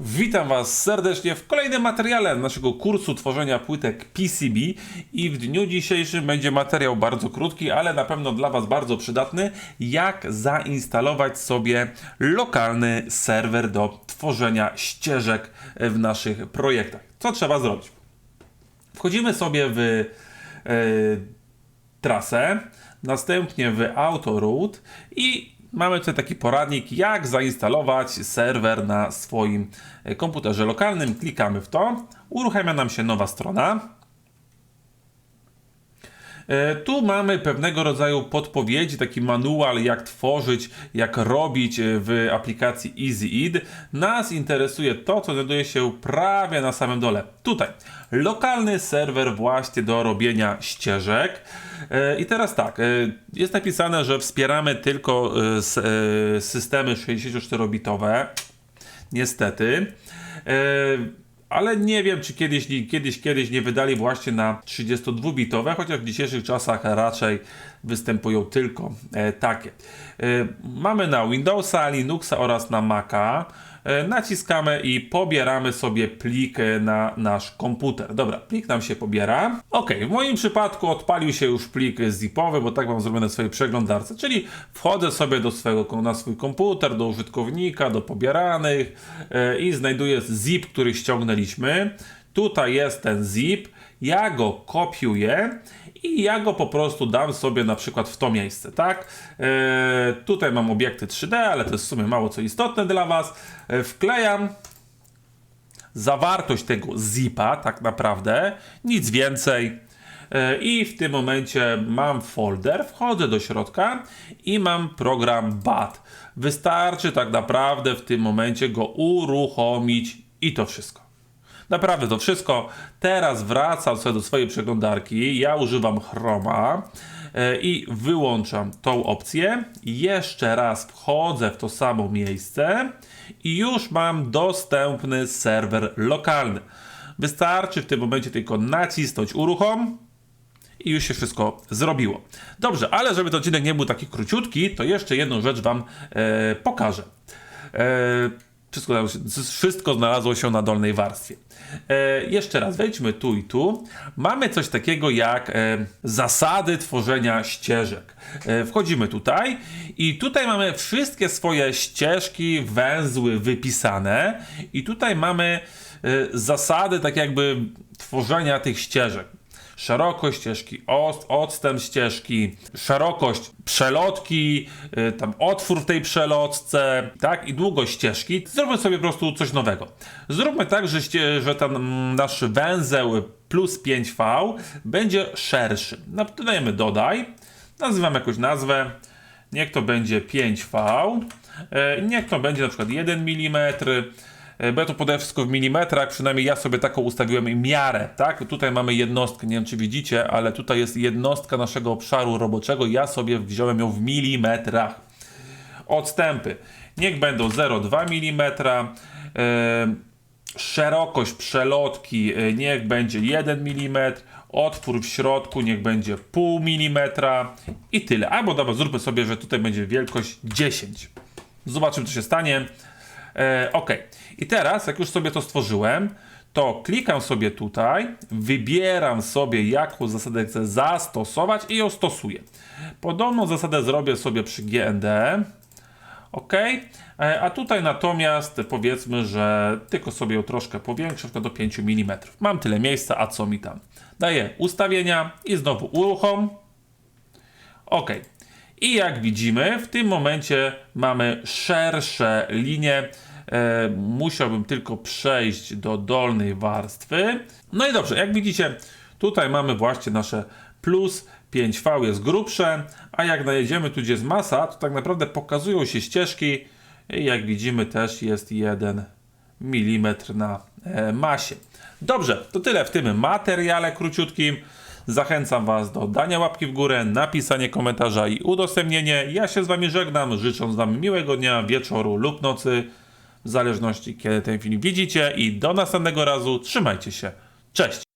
Witam Was serdecznie w kolejnym materiale naszego kursu tworzenia płytek PCB i w dniu dzisiejszym będzie materiał bardzo krótki, ale na pewno dla Was bardzo przydatny, jak zainstalować sobie lokalny serwer do tworzenia ścieżek w naszych projektach. Co trzeba zrobić? Wchodzimy sobie w e, trasę, następnie w autoroute i mamy tutaj taki poradnik, jak zainstalować serwer na swoim komputerze lokalnym. Klikamy w to, uruchamia nam się nowa strona. E, Tu mamy pewnego rodzaju podpowiedzi, taki manual, jak tworzyć, jak robić e, w aplikacji EasyEd. Nas interesuje to, co znajduje się prawie na samym dole. Tutaj lokalny serwer właśnie do robienia ścieżek. E, I teraz tak, jest napisane, że wspieramy tylko systemy 64-bitowe. Niestety. Ale nie wiem, czy kiedyś, kiedyś, kiedyś nie wydali właśnie na 32-bitowe, chociaż w dzisiejszych czasach raczej występują tylko e, takie. E, mamy na Windowsa, Linuxa oraz na Maca. E, naciskamy i pobieramy sobie plik na nasz komputer. Dobra, plik nam się pobiera. Ok, w moim przypadku odpalił się już plik zipowy, bo tak mam zrobione w swojej przeglądarce, czyli wchodzę sobie do swojego, na swój komputer, do użytkownika, do pobieranych i znajduję zip, który ściągnęliśmy. Tutaj jest ten zip, ja go kopiuję i ja go po prostu dam sobie na przykład w to miejsce, tak? E, tutaj mam obiekty 3D, ale to jest w sumie mało co istotne dla Was. E, wklejam zawartość tego zipa, tak naprawdę, nic więcej. E, I w tym momencie mam folder, wchodzę do środka i mam program BAT. Wystarczy tak naprawdę w tym momencie go uruchomić i to wszystko. Naprawdę to wszystko. Teraz wracam sobie do swojej przeglądarki. Ja używam Chroma e, i wyłączam tą opcję. Jeszcze raz wchodzę w to samo miejsce i już mam dostępny serwer lokalny. Wystarczy w tym momencie tylko nacisnąć uruchom i już się wszystko zrobiło. Dobrze, ale żeby ten odcinek nie był taki króciutki, to jeszcze jedną rzecz Wam e, pokażę. E, wszystko, wszystko znalazło się na dolnej warstwie. E, jeszcze raz, wejdźmy tu i tu. Mamy coś takiego jak e, zasady tworzenia ścieżek. E, wchodzimy tutaj i tutaj mamy wszystkie swoje ścieżki, węzły wypisane i tutaj mamy e, zasady tak jakby tworzenia tych ścieżek szerokość ścieżki, odstęp ścieżki, szerokość przelotki, y, tam otwór w tej przelotce, tak, i długość ścieżki. Zróbmy sobie po prostu coś nowego. Zróbmy tak, że, że ten mm, nasz węzeł plus 5V będzie szerszy. No, dodajemy dodaj, nazywam jakąś nazwę, niech to będzie 5V, y, niech to będzie na przykład 1 mm, bo ja wszystko w milimetrach, przynajmniej ja sobie taką ustawiłem miarę, tak? Tutaj mamy jednostkę, nie wiem czy widzicie, ale tutaj jest jednostka naszego obszaru roboczego, ja sobie wziąłem ją w milimetrach. Odstępy, niech będą 0,2 mm, e, szerokość przelotki e, niech będzie 1 mm, otwór w środku niech będzie 0,5 mm i tyle. Albo dobra, zróbmy sobie, że tutaj będzie wielkość 10. Zobaczymy, co się stanie. E, ok. I teraz, jak już sobie to stworzyłem, to klikam sobie tutaj, wybieram sobie, jaką zasadę chcę zastosować i ją stosuję. Podobną zasadę zrobię sobie przy GND. Ok. E, A tutaj natomiast powiedzmy, że tylko sobie ją troszkę powiększę, do 5 mm. Mam tyle miejsca, a co mi tam? Daję ustawienia i znowu uruchom. Ok. I jak widzimy, w tym momencie mamy szersze linie. E, musiałbym tylko przejść do dolnej warstwy. No i dobrze, jak widzicie, tutaj mamy właśnie nasze plus 5V jest grubsze, a jak najedziemy tu, gdzie jest masa, to tak naprawdę pokazują się ścieżki i jak widzimy też jest 1 mm na e, masie. Dobrze, to tyle w tym materiale króciutkim. Zachęcam Was do dania łapki w górę, napisania komentarza i udostępnienie. Ja się z Wami żegnam, życząc Wam miłego dnia, wieczoru lub nocy, w zależności kiedy ten film widzicie i do następnego razu. Trzymajcie się. Cześć!